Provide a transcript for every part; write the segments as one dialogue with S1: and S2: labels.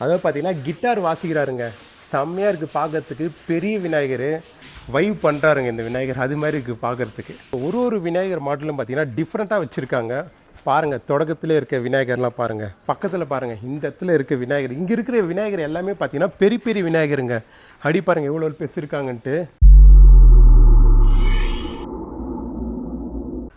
S1: அதாவது பார்த்தீங்கன்னா கிட்டார் வாசிக்கிறாருங்க. செம்மையாக இருக்குது பார்க்கறதுக்கு பெரிய விநாயகர். வைவ் பண்ணுறாருங்க இந்த விநாயகர். அது மாதிரி இருக்குது பார்க்கறதுக்கு ஒரு ஒரு விநாயகர் மாடலும் பார்த்தீங்கன்னா டிஃப்ரெண்ட்டாக வச்சுருக்காங்க. பாருங்கள் தொடக்கத்தில் இருக்க விநாயகர்லாம் பாருங்கள் பக்கத்தில் பாருங்கள் இந்த இடத்துல இருக்க விநாயகர். இங்கே இருக்கிற விநாயகர் எல்லாமே பார்த்தீங்கன்னா பெரிய பெரிய விநாயகருங்க. அடி பாருங்கள் எவ்வளோ பேசியிருக்காங்கன்ட்டு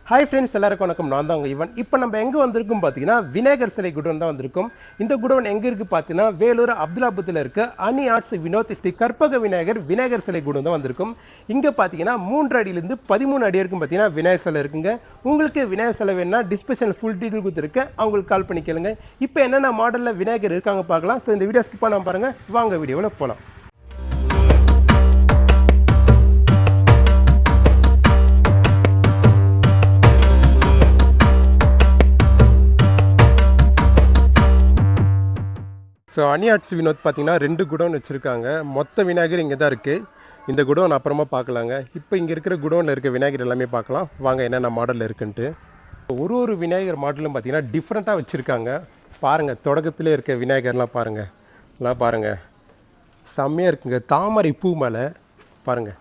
S1: ஹாய் ஃப்ரெண்ட்ஸ் எல்லாருக்கும் வணக்கம். நான் தான் உங்கள் இவன். இப்போ நம்ம எங்கே வந்திருக்கோம் பார்த்தீங்கன்னா விநாயகர் சிலை குடோன் தான் வந்திருக்கும். இந்த குடோன் எங்கே இருக்குது பார்த்தீங்கன்னா வேலூர் அப்துல்லாபுத்தில் இருக்க அனி ஆர்ட்ஸ் வினோத் ஸ்ரீ கற்பக விநாயகர் விநாயகர் சிலை குடோன் தான் வந்திருக்கும். இங்கே பார்த்தீங்கன்னா மூன்று அடியிலேருந்து பதிமூணு அடி வரைக்கும் பார்த்தீங்கன்னா விநாயகர் சிலை இருக்குங்க. உங்களுக்கு விநாயகர் சிலை வேணும்னா டிஸ்பெஷன் ஃபுல் டீட்டெயில் கொடுத்துருக்கேன் அவங்களுக்கு கால் பண்ணி கேளுங்க. இப்போ என்னென்ன மாடலில் விநாயகர் இருக்காங்க பார்க்கலாம். ஸோ இந்த வீடியோ ஸ்கிப் பண்ணாமல் பாருங்கள் வாங்க வீடியோவில் போகலாம் ஸோ அனி ஆர்ட்ஸ் வினோத் பார்த்திங்கன்னா ரெண்டு குடோன் வச்சுருக்காங்க. மொத்த விநாயகர் இங்கே தான் இருக்குது இந்த குடோன் அப்புறமா பார்க்கலாங்க இப்போ இங்கே இருக்கிற குடோனில் இருக்க விநாயகர் எல்லாமே பார்க்கலாம் வாங்க என்னென்ன மாடலில் இருக்குன்ட்டு. ஒரு ஒரு விநாயகர் மாடலும் பார்த்தீங்கன்னா டிஃப்ரெண்ட்டாக வச்சுருக்காங்க. பாருங்கள் தொடக்கத்திலே இருக்க விநாயகர்லாம் பாருங்கள் எல்லாம் பாருங்கள் செம்மையாக இருக்குங்க. தாமரை பூ மேலே பாருங்கள்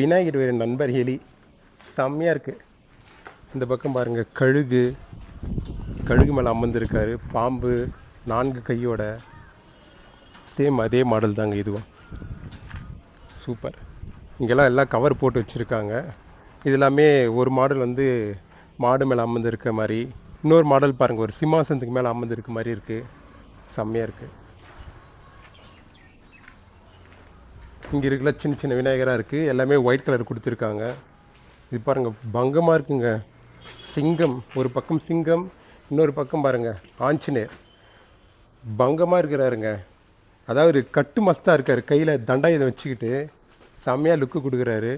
S1: விநாயகர் வேறு நண்பர் எலி. செம்மையாக இருக்குது இந்த பக்கம் பாருங்கள் கழுகு. கழுகு மேலே அமர்ந்திருக்காரு. பாம்பு. நான்கு கையோட சேம் அதே மாடல் தாங்க இதுவும். சூப்பர் இங்கெல்லாம் எல்லாம் கவர் போட்டு வச்சுருக்காங்க. இது எல்லாமே ஒரு மாடல் வந்து மாடு மேலே அமர்ந்துருக்க மாதிரி இன்னொரு மாடல் பாருங்கள் ஒரு சிம்மாசனத்துக்கு மேலே அமர்ந்துருக்க மாதிரி இருக்குது செம்மையாக இருக்குது இங்கே இருக்கிற சின்ன சின்ன விநாயகராக இருக்குது எல்லாமே ஒயிட் கலர் கொடுத்துருக்காங்க. இது பாருங்கள் பங்கமாக இருக்குங்க. சிங்கம் ஒரு பக்கம் சிங்கம் இன்னொரு பக்கம் பாருங்கள் ஆஞ்சநேயர். பங்கமாக இருக்கிறாருங்க. அதாவது கட்டு மஸ்தாக இருக்கார். கையில் தண்டாயுதம் வச்சுக்கிட்டு செம்மையாக லுக்கு கொடுக்குறாரு.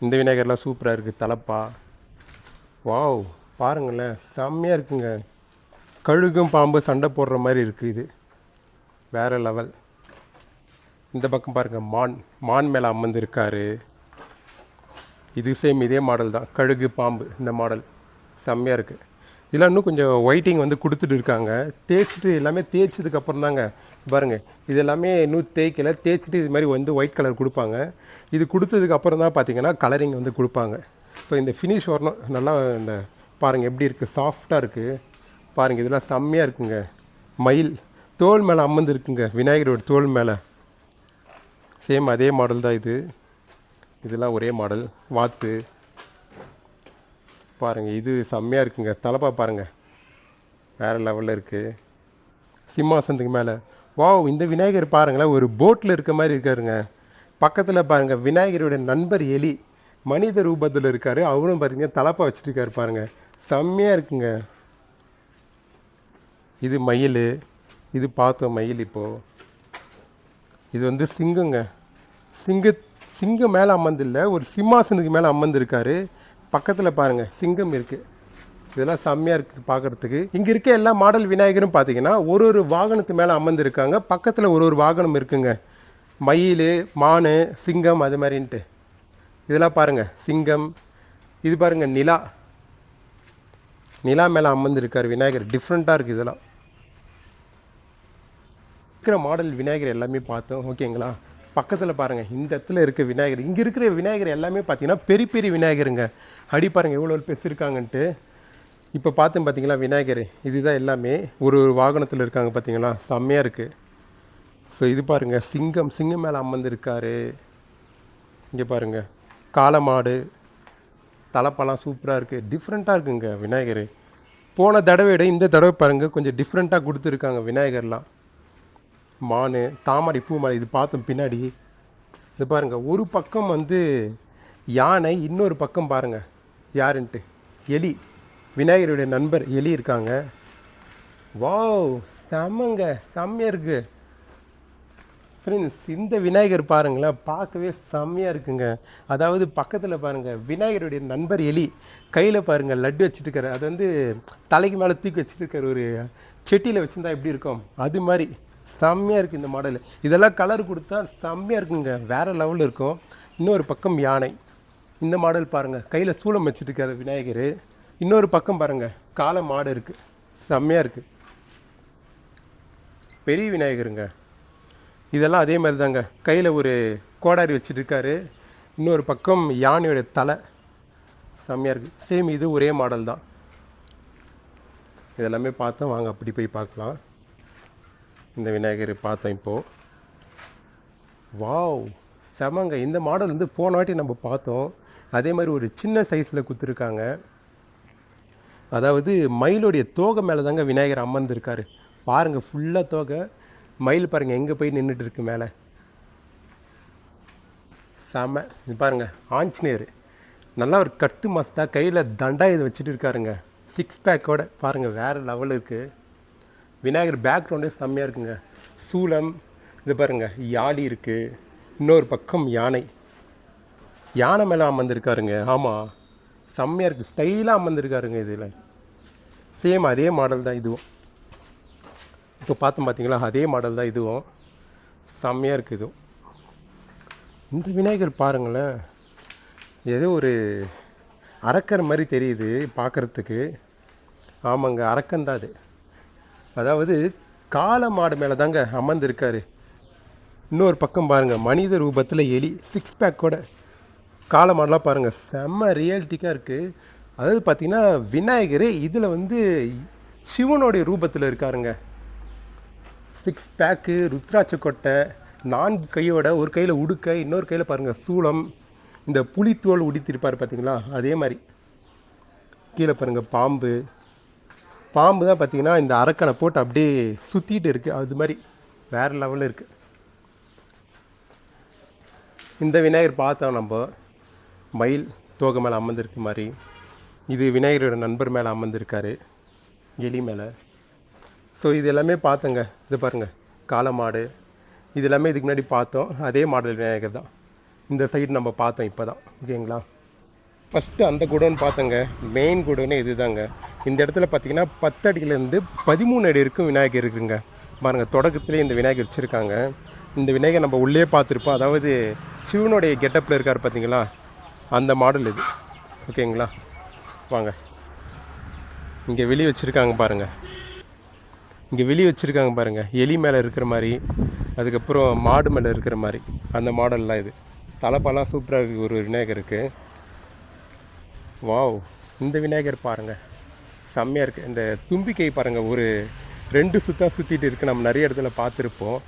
S1: இந்த விநாயகர்லாம் சூப்பராக இருக்குது தலப்பா. வாவ் பாருங்களேன். செம்மையாக இருக்குங்க. கழுகும் பாம்பு சண்டை போடுற மாதிரி இருக்குது இது. வேறு லெவல் இந்த பக்கம் பாருங்கள் மான். மான் மேலே அமர்ந்துருக்காரு. இது சேம் இதே மாடல் தான். கழுகு பாம்பு இந்த மாடல் செம்மையாக இருக்குது இதெல்லாம் இன்னும் கொஞ்சம் ஒயிட்டிங் வந்து கொடுத்துட்டு இருக்காங்க. தேய்ச்சிட்டு எல்லாமே தேய்ச்சதுக்கப்புறம் தாங்க. பாருங்கள் இது எல்லாமே இன்னும் தேய்க்கல. தேய்ச்சிட்டு இது மாதிரி வந்து ஒயிட் கலர் கொடுப்பாங்க. இது கொடுத்ததுக்கப்புறம் தான் பார்த்தீங்கன்னா கலரிங் வந்து கொடுப்பாங்க. ஸோ இந்த ஃபினிஷ் வரணும். நல்லா இந்த பாருங்கள் எப்படி இருக்குது சாஃப்டாக இருக்குது பாருங்கள் இதெல்லாம் செம்மையாக இருக்குங்க. மயில் தோல் மேலே அமர்ந்து இருக்குங்க. விநாயகரோட தோல் மேலே. சேம் அதே மாடல் தான் இது. இதெல்லாம் ஒரே மாடல் வாத்து. பாருங்கள் இது செம்மையாக இருக்குங்க. தலைப்பா பாருங்கள் வேறு லெவலில் இருக்குது சிம்மாசனத்துக்கு மேலே. வாவ் இந்த விநாயகர் பாருங்களேன் ஒரு போட்டில் இருக்க மாதிரி இருக்காருங்க. பக்கத்தில் பாருங்கள் விநாயகருடைய நண்பர் எலி மனித ரூபத்தில் இருக்கார். அவரும் பார்த்திங்கன்னா தலைப்பா வச்சுருக்காரு பாருங்கள் செம்மையாக இருக்குங்க. இது மயில். இது பார்த்தோம் மயில் இப்போது இது வந்து சிங்கங்க. சிங்க சிங்கம் மேலே அமர்ந்தில்ல ஒரு சிம்மாசனத்துக்கு மேலே அமர்ந்திருக்காரு. பக்கத்தில் பாருங்கள் சிங்கம் இருக்குது இதெல்லாம் செம்மையாக இருக்குது பார்க்குறதுக்கு இங்கே இருக்க எல்லா மாடல் விநாயகரும் பார்த்தீங்கன்னா ஒரு ஒரு வாகனத்து மேலே அமர்ந்துருக்காங்க. பக்கத்தில் ஒரு ஒரு வாகனம் இருக்குங்க. மயில் மான் சிங்கம் அது மாதிரின்ட்டு. இதெல்லாம் பாருங்கள் சிங்கம். இது பாருங்கள் நிலா. நிலா மேலே அமர்ந்துருக்கார் விநாயகர். டிஃப்ரெண்ட்டாக இருக்குது இதெல்லாம். இருக்கிற மாடல் விநாயகர் எல்லாமே பார்த்தோம். ஓகேங்களா? பக்கத்தில் பாருங்கள் இந்த இடத்துல இருக்க விநாயகர் இங்கே இருக்கிற விநாயகர் எல்லாமே பார்த்தீங்கன்னா பெரிய பெரிய விநாயகருங்க. அடி பாருங்கள் எவ்வளோ பெருசு இருக்காங்கன்ட்டு இப்போ பார்த்து பார்த்தீங்களா விநாயகர் இதுதான் எல்லாமே. ஒரு ஒரு வாகனத்தில் இருக்காங்க பார்த்தீங்களா செம்மையாக இருக்குது ஸோ இது பாருங்கள் சிங்கம் சிங்கம் மேலே அமர்ந்துருக்காரு. இங்கே பாருங்கள் காலமாடு தலைப்பெல்லாம் சூப்பராக இருக்குது டிஃப்ரெண்ட்டாக இருக்குங்க விநாயகர். போன தடவை விட இந்த தடவை பாருங்கள் கொஞ்சம் டிஃப்ரெண்ட்டாக கொடுத்துருக்காங்க விநாயகர்லாம். மான் தாமரை பூ மலை இது பார்த்தோம் பின்னாடி. இது பாருங்கள் ஒரு பக்கம் வந்து யானை இன்னொரு பக்கம் பாருங்கள் யாருன்ட்டு. எலி விநாயகருடைய நண்பர் எலி இருக்காங்க. வாவ் செம்மங்க செம்மையாக இருக்குது ஃப்ரெண்ட்ஸ் இந்த விநாயகர் பாருங்களேன் பார்க்கவே செம்மையாக இருக்குங்க. அதாவது பக்கத்தில் பாருங்கள் விநாயகருடைய நண்பர் எலி கையில் பாருங்கள் லட்டு வச்சுட்டு அது வந்து தலைக்கு மேலே தூக்கி வச்சிட்டுருக்காரு ஒரு செட்டியில் வச்சுருந்தா எப்படி இருக்கும்? அது மாதிரி. செம்மையாக இருக்குது இந்த மாடல். இதெல்லாம் கலர் கொடுத்தா செம்மையாக இருக்குங்க. வேறு லெவலில் இருக்கும். இன்னொரு பக்கம் யானை. இந்த மாடல் பாருங்கள் கையில் சூளம் வச்சுட்டு இருக்காரு விநாயகர். இன்னொரு பக்கம் பாருங்கள் காளை மாடு இருக்குது செம்மையாக இருக்குது பெரிய விநாயகருங்க. இதெல்லாம் அதே மாதிரி தாங்க கையில் ஒரு கோடாரி வச்சுட்டு இருக்காரு இன்னொரு பக்கம் யானையோட தலை. செம்மையாக இருக்குது சேம் இது ஒரே மாடல் தான் இதெல்லாமே பார்த்தோம் வாங்க. அப்படி போய் பார்க்கலாம். இந்த விநாயகர் பார்த்தோம் இப்போது வாவ் செமங்க. இந்த மாடல் வந்து போன வாட்டி நம்ம பார்த்தோம். அதே மாதிரி ஒரு சின்ன சைஸில் கொடுத்துருக்காங்க. அதாவது மயிலுடைய தோகை மேலே தாங்க விநாயகர் அமர்ந்திருக்காரு. பாருங்கள் ஃபுல்லாக தோகை. மயில் பாருங்கள் எங்கே போய் நின்றுட்டு இருக்கு மேலே. செம. இது பாருங்கள் ஆஞ்சநேயர். நல்லா ஒரு கட்டு மஸ்தாக கையில் தண்டா இதை வச்சுட்டு இருக்காருங்க. சிக்ஸ் பேக்கோட பாருங்கள் வேறு லெவல் இருக்குது விநாயகர் பேக்ரவுண்டே செம்மையாக இருக்குங்க. சூலம் இது பாருங்கள் யாழி இருக்குது இன்னொரு பக்கம் யானை. யானை மேலே அமர்ந்திருக்காருங்க. ஆமாம் செம்மையாக இருக்குது ஸ்டைலாக அமர்ந்திருக்காருங்க இதில். சேம் அதே மாடல் தான் இதுவும். இப்போ பார்த்தோம் பார்த்தீங்களா அதே மாடல் தான் இதுவும். செம்மையாக இருக்குது இதுவும். இந்த விநாயகர் பாருங்களேன். ஏதோ ஒரு அரக்கர் மாதிரி தெரியுது பார்க்குறதுக்கு. ஆமாங்க அரக்கன் தான் அது. அதாவது காளை மாடு மேலே தாங்க அமர்ந்திருக்காரு. இன்னொரு பக்கம் பாருங்கள் மனித ரூபத்தில் எலி சிக்ஸ் பேக்கோட காளை மாடெலாம் பாருங்கள் செம்ம ரியாலிட்டிக்காக இருக்குது அதாவது பார்த்தீங்கன்னா விநாயகர் இதில் வந்து சிவனுடைய ரூபத்தில் இருக்காருங்க. சிக்ஸ் பேக்கு ருத்ராட்ச கொட்டை நான்கு கையோட ஒரு கையில் உடுக்க இன்னொரு கையில் பாருங்கள் சூளம் இந்த புலித்தோல் உடித்திருப்பார் பார்த்தீங்களா அதே மாதிரி. கீழே பாருங்கள் பாம்பு பாம்பு தான் பார்த்தீங்கன்னா இந்த அரக்கனை போட்டு அப்படியே சுற்றிட்டு இருக்குது அது மாதிரி வேறு லெவலில் இருக்குது இந்த விநாயகர் பார்த்தோம் நம்ம. மயில் தோகை மேலே அமர்ந்திருக்க மாதிரி. இது விநாயகரோட நண்பர் மேலே அமர்ந்திருக்காரு. எலி மேலே. ஸோ இது எல்லாமே பார்த்தங்க. இது பாருங்கள் காளமாடு. இது எல்லாமே இதுக்கு முன்னாடி பார்த்தோம். அதே மாடல் விநாயகர் தான். இந்த சைடு நம்ம பார்த்தோம் இப்போ தான் ஓகேங்களா ஃபஸ்ட்டு அந்த குடோன்னு பார்த்தங்க. மெயின் குடோனே இது தாங்க இந்த இடத்துல பார்த்தீங்கன்னா பத்து அடியிலேருந்து பதிமூணு அடி இருக்கும் விநாயகர் இருக்குங்க. பாருங்கள் தொடக்கத்துலேயே இந்த விநாயகர் வச்சுருக்காங்க. இந்த விநாயகர் நம்ம உள்ளே பார்த்துருப்போம். அதாவது சிவனுடைய கெட்டப்பில் இருக்கார் பார்த்தீங்களா? அந்த மாடல் இது. ஓகேங்களா? வாங்க. இங்கே வெளியே வச்சுருக்காங்க பாருங்கள் இங்கே வெளியே வச்சுருக்காங்க பாருங்கள் எலி மேலே இருக்கிற மாதிரி அதுக்கப்புறம் மாடு மேலே இருக்கிற மாதிரி. அந்த மாடல்லாம் இது. தலைப்பாலாம் சூப்பராக இருக்குது. ஒரு விநாயகர் இருக்குது வாவ். இந்த விநாயகர் பாருங்கள் செம்மையாக இருக்குது இந்த தும்பிக்கை பாருங்கள் ஒரு ரெண்டு சுத்தா சுற்றிட்டு இருக்குது நம்ம நிறைய இடத்துல பார்த்துருப்போம்.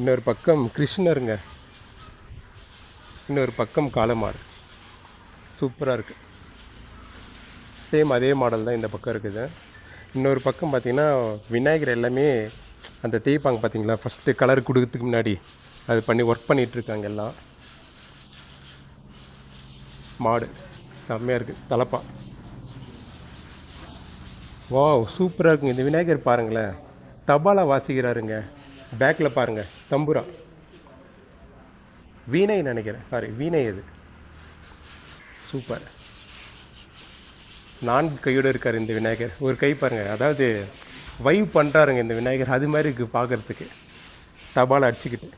S1: இன்னொரு பக்கம் கிருஷ்ணருங்க. இன்னொரு பக்கம் காளமாடு சூப்பராக இருக்குது சேம் அதே மாடல் தான் இந்த பக்கம் இருக்குது. இன்னொரு பக்கம் பார்த்திங்கன்னா விநாயகர் எல்லாமே அந்த தேய்ப்பாங்க பார்த்தீங்களா ஃபஸ்ட்டு கலர் கொடுக்கறதுக்கு முன்னாடி. அது பண்ணி ஒர்க் பண்ணிகிட்ருக்காங்க எல்லாம். மாடு. செம்மையாக இருக்குது தலைப்பா. வாவ் சூப்பராக இருக்குங்க. இந்த விநாயகர் பாருங்களேன். தபாலா வாசிக்கிறாருங்க. பேக்கில் பாருங்கள் தம்புரா. வீணை நினைக்கிறேன். சாரி வீணை அது சூப்பர். நான்கு கையோடு இருக்கார் இந்த விநாயகர். ஒரு கை பாருங்கள் அதாவது வைவ் பண்ணுறாருங்க இந்த விநாயகர். அது மாதிரி இருக்குது பார்க்குறதுக்கு தபால் அடிச்சுக்கிட்டு.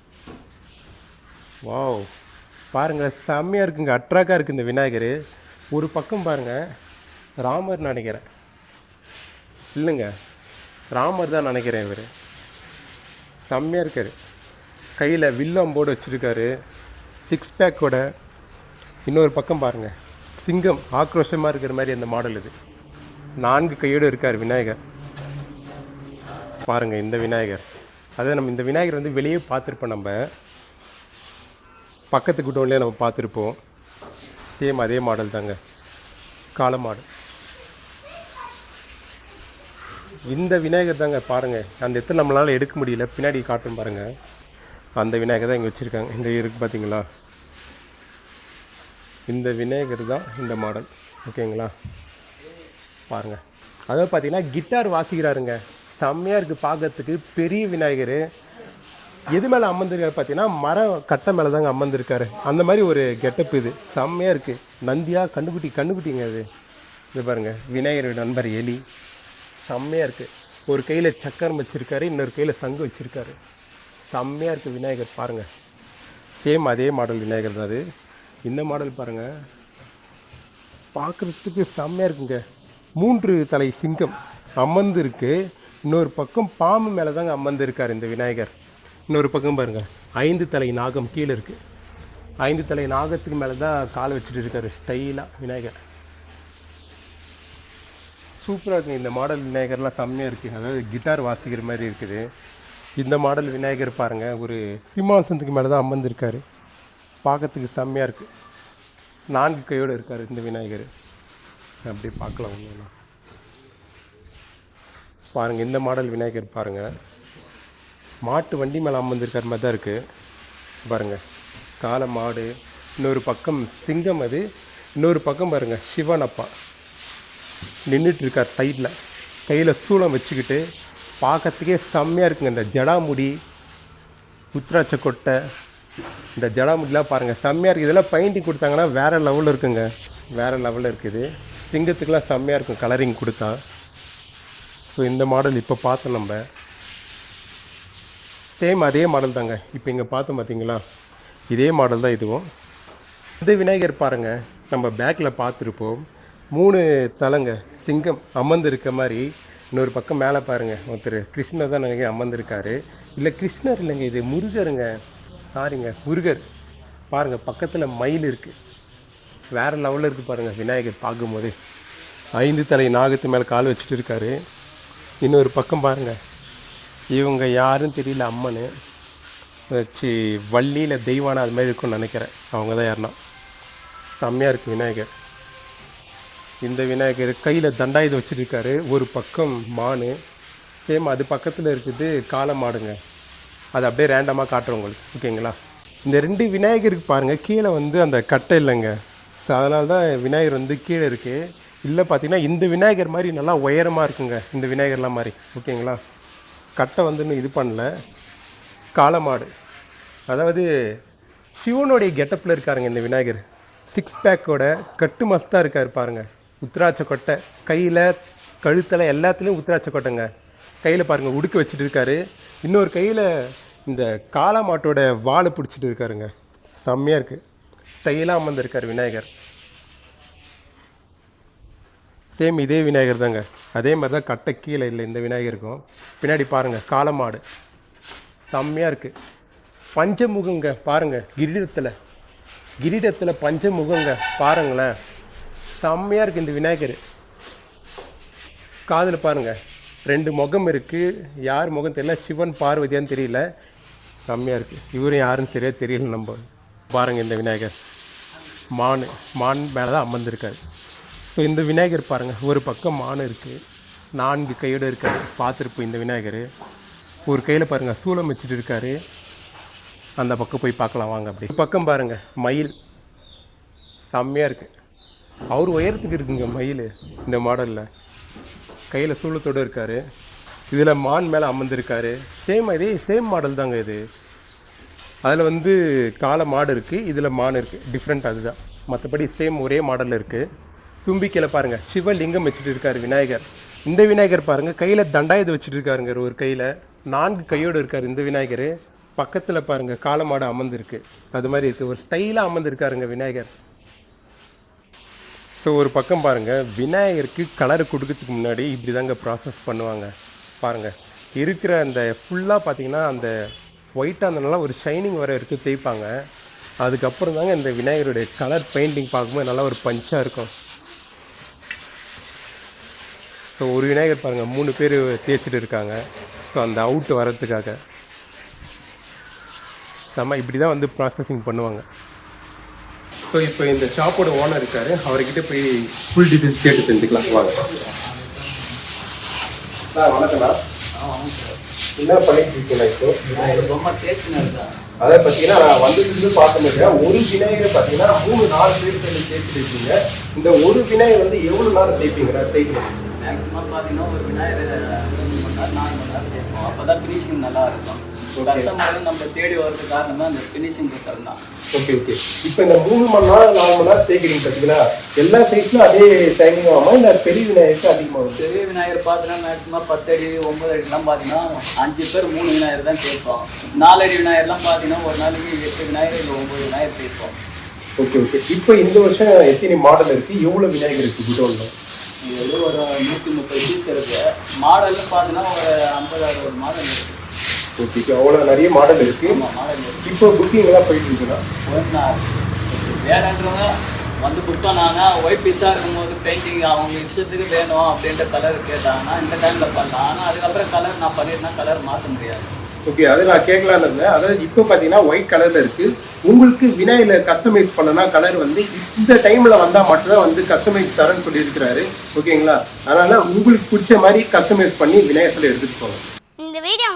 S1: வாவ். பாருங்கள் செம்மையாக இருக்குங்க. அட்ராக்காக இருக்குது இந்த விநாயகர். ஒரு பக்கம் பாருங்கள் ராமர் நினைக்கிறேன். இல்லைங்க. ராமர் தான் நினைக்கிறேன் இவர். செம்மையாக இருக்கார். கையில் வில்லம்போடு வச்சுருக்காரு. சிக்ஸ் பேக்கோட இன்னொரு பக்கம் பாருங்கள் சிங்கம் ஆக்ரோஷமாக இருக்கிற மாதிரி அந்த மாடல் இது. நான்கு கையோடு இருக்கார் விநாயகர். பாருங்கள் இந்த விநாயகர். அதாவது நம்ம இந்த விநாயகர் வந்து வெளியே பார்த்துருப்போம் நம்ம. பக்கத்து குடோன்லேயே நம்ம பார்த்துருப்போம். சேம் அதே மாடல் தாங்க. காளை மாடல். இந்த விநாயகர் தாங்க பாருங்கள் அந்த எத்தனை நம்மளால் எடுக்க முடியல. பின்னாடி காட்டும் பாருங்கள் அந்த விநாயகர் தான் இங்கே வச்சுருக்காங்க. இந்த இருக்குது பார்த்தீங்களா இந்த விநாயகர் தான் இந்த மாடல். ஓகேங்களா? பாருங்கள் அதாவது பார்த்தீங்கன்னா கிட்டார் வாசிக்கிறாருங்க. செம்மையாக இருக்குது பார்க்கறதுக்கு பெரிய விநாயகர். எது மேலே அமர்ந்திருக்காரு பார்த்தீங்கன்னா மர கட்டை மேலே தாங்க அமர்ந்திருக்காரு. அந்த மாதிரி ஒரு கெட்டப் இது. செம்மையாக இருக்குது நந்தியாக கண்டுபிட்டி கண்டுபிட்டிங்க அது. இது பாருங்கள் விநாயகர் நண்பர் எலி. செம்மையாக இருக்குது ஒரு கையில் சக்கரம் வச்சுருக்காரு இன்னொரு கையில் சங்கு வச்சுருக்காரு. செம்மையாக இருக்குது விநாயகர் பாருங்கள் சேம் அதே மாடல் விநாயகர் தான் அது. இந்த மாடல் பாருங்கள் பார்க்குறதுக்கு செம்மையாக இருக்குங்க. மூன்று தலை சிங்கம் அமர்ந்து இருக்கு. இன்னொரு பக்கம் பாம்பு மேலே தாங்க அமர்ந்திருக்கார் இந்த விநாயகர். இன்னொரு பக்கம் பாருங்கள் ஐந்து தலை நாகம் கீழே இருக்குது ஐந்து தலை நாகத்துக்கு மேலே தான் கால் வச்சுட்டு இருக்காரு ஸ்டைலாக விநாயகர். சூப்பராக இருக்குது இந்த மாடல் விநாயகர்லாம் செம்மையாக இருக்குது அதாவது கிட்டார் வாசிக்கிற மாதிரி இருக்குது. இந்த மாடல் விநாயகர் பாருங்கள் ஒரு சிம்மாசனத்துக்கு மேலே தான் அமர்ந்திருக்காரு. பார்க்கறதுக்கு செம்மையாக இருக்குது நான்கு கையோடு இருக்கார் இந்த விநாயகர். அப்படியே பார்க்கலாம் ஒன்றும் பாருங்கள் இந்த மாடல் விநாயகர் பாருங்கள் மாட்டு வண்டி மேலே அமர்ந்திருக்கிற மாதிரி தான் இருக்குது பாருங்கள் காளை மாடு இன்னொரு பக்கம் சிங்கம் அது இன்னொரு பக்கம் பாருங்கள் சிவன் நின்றுட்டு இருக்கார் சைடில் கையில் சூளம் வச்சுக்கிட்டு பார்க்கறதுக்கே செம்மையாக இருக்குங்க. இந்த ஜடாமுடி உத்ராட்ச கொட்டை இந்த ஜடாமுடிலாம் பாருங்கள் செம்மையாக இருக்குது இதெல்லாம் பெயிண்டிங் கொடுத்தாங்கன்னா வேறு லெவலில் இருக்குங்க. வேறு லெவலில் இருக்குது. சிங்கத்துக்கெலாம் செம்மையாக இருக்கும் கலரிங் கொடுத்தா. ஸோ இந்த மாடல் இப்போ பார்த்தோம் நம்ம. சேம் அதே மாடல் தாங்க. இப்போ இங்கே பார்த்தோம் பார்த்தீங்களா இதே மாடல் தான் இதுவும். இந்த விநாயகர் பாருங்க. நம்ம பேக்கில் பார்த்துருப்போம். மூணு தலைங்க சிங்கம் அமர்ந்து இருக்க மாதிரி இன்னொரு பக்கம் மேலே பாருங்கள் ஒருத்தர் கிருஷ்ணர் தான் நினைக்கிறேன் அமர்ந்திருக்காரு. இல்லை கிருஷ்ணர் இல்லைங்க இது முருகருங்க. சாரிங்க முருகர். பாருங்கள் பக்கத்தில் மயில் இருக்குது வேறு லெவலில் இருக்குது பாருங்கள் விநாயகர் பார்க்கும்போது. ஐந்து தலை நாகத்து மேலே கால் வச்சுட்டு இருக்காரு. இன்னொரு பக்கம் பாருங்கள் இவங்க யாரும் தெரியல அம்மனு. வச்சு வள்ளியில் தெய்வானா அது மாதிரி இருக்கும்னு நினைக்கிறேன். அவங்க தான் யாருன்னா. செம்மையாக இருக்குது விநாயகர். இந்த விநாயகர் கையில் தண்டாயுதம் வச்சுருக்காரு. ஒரு பக்கம் மானு சேம் அது பக்கத்தில் இருக்குது காளை மாடுங்க. அது அப்படியே ரேண்டமாக காட்டுறோம் உங்களுக்கு ஓகேங்களா? இந்த ரெண்டு விநாயகருக்கு பாருங்கள் கீழே வந்து அந்த கட்டை இல்லைங்க. ஸோ அதனால தான் விநாயகர் வந்து கீழே இருக்குது இல்லை பார்த்தீங்கன்னா இந்த விநாயகர் மாதிரி நல்லா உயரமாக இருக்குங்க இந்த விநாயகர்லாம் மாதிரி ஓகேங்களா? கட்டை வந்து இன்னும் இது பண்ணல. காளமாடு அதாவது சிவனுடைய கெட்டப்பில் இருக்காருங்க இந்த விநாயகர். சிக்ஸ் பேக்கோட கட்டு மஸ்தாக இருக்கார் பாருங்கள் உத்திராட்சை கொட்டை. கையில் கழுத்தில் எல்லாத்துலேயும் உத்ராட்ச கொட்டைங்க. கையில் பாருங்கள் உடுக்க வச்சுட்டு இருக்காரு இன்னொரு கையில் இந்த காளமாட்டோட வாழை பிடிச்சிட்டு இருக்காருங்க. செம்மையாக இருக்குது ஸ்டைலாக அமர்ந்திருக்கார் விநாயகர். சேம் இதே விநாயகர் தாங்க. அதே மாதிரி தான் கட்டை கீழே இல்லை இந்த விநாயகருக்கும். பின்னாடி பாருங்கள் காலமாடு செம்மையாக இருக்குது பஞ்சமுகங்க பாருங்கள் கிரீடத்தில். கிரீடத்தில் பஞ்சமுகங்க பாருங்களேன். செம்மையாக இருக்குது இந்த விநாயகர். காதில் பாருங்கள் ரெண்டு முகம் இருக்குது யார் முகம் தெரியல. சிவன் பார்வதியான்னு தெரியல. செம்மையாக இருக்குது இவரும் யாருன்னு சரியாக தெரியல நம்ம. பாருங்கள் இந்த விநாயகர். மான் மான் மேலே தான் அமர்ந்திருக்காரு. ஸோ இந்த விநாயகர் பாருங்கள் ஒரு பக்கம் மான் இருக்குது நான்கு கையோடு இருக்காரு. பார்த்துருப்போம் இந்த விநாயகர். ஒரு கையில் பாருங்கள் சூளம் வச்சுட்டு இருக்காரு. அந்த பக்கம் போய் பார்க்கலாம். வாங்க அப்படி. பக்கம் பாருங்கள் மயில். செம்மையாக இருக்குது அவர் உயரத்துக்கு இருக்குங்க மயில் இந்த மாடலில். கையில் சூளத்தோடு இருக்கார். இதில் மான் மேலே அமர்ந்திருக்காரு. சேம் இதே சேம் மாடல் தாங்க இது. அதில் வந்து காளை மாடு இருக்குது இதில் மான் இருக்குது டிஃப்ரெண்ட் அதுதான். மற்றபடி சேம் ஒரே மாடலில் இருக்குது தும்பிக்கையில் பாருங்கள் சிவலிங்கம் வச்சுட்டு இருக்கார் விநாயகர். இந்த விநாயகர் பாருங்கள் கையில் தண்டாயுதம் வச்சுட்டு இருக்காருங்க ஒரு கையில். நான்கு கையோடு இருக்கார் இந்த விநாயகர். பக்கத்தில் பாருங்கள் காளை மாடு அமர்ந்திருக்கு. அது மாதிரி இருக்குது ஒரு ஸ்டைலாக அமர்ந்திருக்காருங்க விநாயகர். ஸோ ஒரு பக்கம் பாருங்கள் விநாயகருக்கு கலர் கொடுக்கறதுக்கு முன்னாடி இப்படி தாங்க ப்ராசஸ் பண்ணுவாங்க. பாருங்கள் இருக்கிற அந்த ஃபுல்லாக பார்த்தீங்கன்னா அந்த ஒயிட்டாக இருந்தனால ஒரு ஷைனிங் வர வரைக்கும் தேய்ப்பாங்க. அதுக்கப்புறம் தாங்க இந்த விநாயகருடைய கலர் பெயிண்டிங் பார்க்கும்போது நல்லா ஒரு பஞ்சாக இருக்கும். ஸோ ஒரு விநாயகர் பாருங்கள் மூணு பேர் தேய்ச்சிட்டு இருக்காங்க. ஸோ அந்த அவுட் வர்றதுக்காக. செம்ம இப்படி தான் வந்து ப்ராசஸிங் பண்ணுவாங்க. ஸோ இப்போ இந்த ஷாப்போட ஓனர் இருக்காரு. அவர்கிட்ட போய் ஃபுல் டீட்டெயில்ஸ் கேட்டு தெரிஞ்சுக்கலாம். வாங்க. சார் வணக்கம்ண்ணா என்ன பண்ணிட்டு இருக்கீங்க இப்போ?
S2: ரொம்ப டேஸ்ட்னு
S1: அதை பார்த்தீங்கன்னா நான் வந்ததுலேருந்து பார்க்க முடியாது ஒரு விநாயகரை பார்த்தீங்கன்னா மூணு நாலு பேர் வந்து தேய்ச்சி தேய்ப்பீங்க இந்த ஒரு விநாயகர் வந்து எவ்வளோ நேரம் தேய்ப்பீங்களா தேய்க்கணும்.
S2: மேக்ஸிமம் பார்த்தீங்கன்னா ஒரு விநாயகர் மூணு மணி நேரம் நாலு மணி நேரம் தேய்ப்போம். அப்போ தான் ஃபினிஷிங் நல்லா இருக்கும். கஸ்டமர் நம்ம தேடி வர்றது காரணமே அந்த ஃபினிஷிங் தான்.
S1: ஓகே ஓகே இப்போ இந்த மூணு மணி நேரம் நாலு மணி நேரம் தேய்க்கிறீங்க பார்த்தீங்களா எல்லா சைஸ்லும் அதே டைமிங் ஆகுமா? இல்லை பெரிய விநாயகருக்கு அதிகமாகும்
S2: பெரிய விநாயகர் பார்த்தீங்கன்னா மேக்ஸிமம் பத்து அடி ஒன்பது அடிலாம் பார்த்தீங்கன்னா அஞ்சு பேர் மூணு விநாயகர் தான் தேய்ப்போம். நாலு அடி விநாயகர்லாம் பார்த்தீங்கன்னா ஒரு நாளைக்கு எட்டு விநாயகர் இல்லை ஒம்பது விநாயகர் தேய்ப்போம்.
S1: ஓகே ஓகே இப்போ இந்த வருஷம் எத்தனை மாடல் இருக்கு? எவ்வளோ விநாயகர் இருக்கு குடோன்ல
S2: இது ஒரு நூற்றி முப்பது பீஸ் இருக்கு. மாடல்னு பார்த்தீங்கன்னா ஒரு ஐம்பது அறுபது மாடல் இருக்கு.
S1: ஓகே அவ்வளோ நிறைய மாடல் இருக்குது இப்போ புக்கிங் எல்லாம் போயிட்டு இருக்குண்ணா
S2: ஒன்றா வேறன்றவங்க வந்து கொடுத்தோம்னாங்க ஒயிட் பீஸாக இருக்கும்போது பெயிண்டிங் அவங்க இஷ்டத்துக்கு வேணும் அப்படின்ற கலர் கேட்டாங்கன்னா இந்த டைமில் பண்ணலாம். ஆனால் அதுக்கப்புறம் கலர் நான் பண்ணிட்டேன்னா கலர் மாற்ற முடியாது.
S1: ஓகே அதை நான் கேட்கலான்னு இருந்தேன் அதாவது இப்போ பார்த்தீங்கன்னா ஒயிட் கலரில் இருக்குது உங்களுக்கு வினாயில் கஸ்டமைஸ் பண்ணனா கலர் வந்து இந்த டைமில் வந்தால் மட்டும்தான் வந்து கஸ்டமைஸ் தரேன்னு சொல்லியிருக்கிறாரு. ஓகேங்களா அதனால் உங்களுக்கு பிடிச்ச மாதிரி கஸ்டமைஸ் பண்ணி விநாயகத்தில் எடுத்துகிட்டு போங்க.
S3: இந்த வீடியோ உங்களுக்கு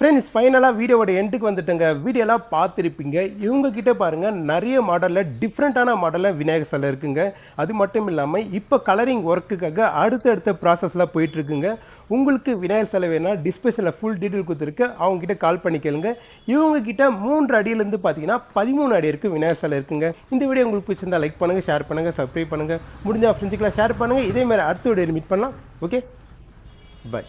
S1: ஃப்ரெண்ட்ஸ் ஃபைனலாக வீடியோவோட எண்டுக்கு வந்துட்டுங்க. வீடியோலாம் பார்த்துருப்பீங்க. இவங்கக்கிட்ட பாருங்கள் நிறைய மாடலில் டிஃப்ரெண்ட்டான மாடலில் விநாயகர் சிலை இருக்குங்க. அது மட்டும் இல்லாமல் இப்போ கலரிங் ஒர்க்குக்காக அடுத்தடுத்த ப்ராசஸ்லாம் போயிட்டுருக்குங்க. உங்களுக்கு விநாயகர் சிலை வேணால் டிஸ்பிளேஷனில் ஃபுல் டீட்டெயில் கொடுத்துருக்கு. அவங்ககிட்ட கால் பண்ணி கேளுங்க. மூன்று அடியிலேருந்து பார்த்தீங்கன்னா பதிமூணு அடி இருக்குது விநாயகர் சிலை இருக்குங்க. இந்த வீடியோ உங்களுக்கு பிடிச்சிருந்தா லைக் பண்ணுங்கள் ஷேர் பண்ணுங்கள் சப்ஸ்கிரைப் பண்ணுங்கள் முடிஞ்சால் ஃப்ரெண்ட்ஸுக்கெலாம் ஷேர் பண்ணுங்கள் இதே மாதிரி அடுத்த வீடியோ மீட் பண்ணலாம். Okay bye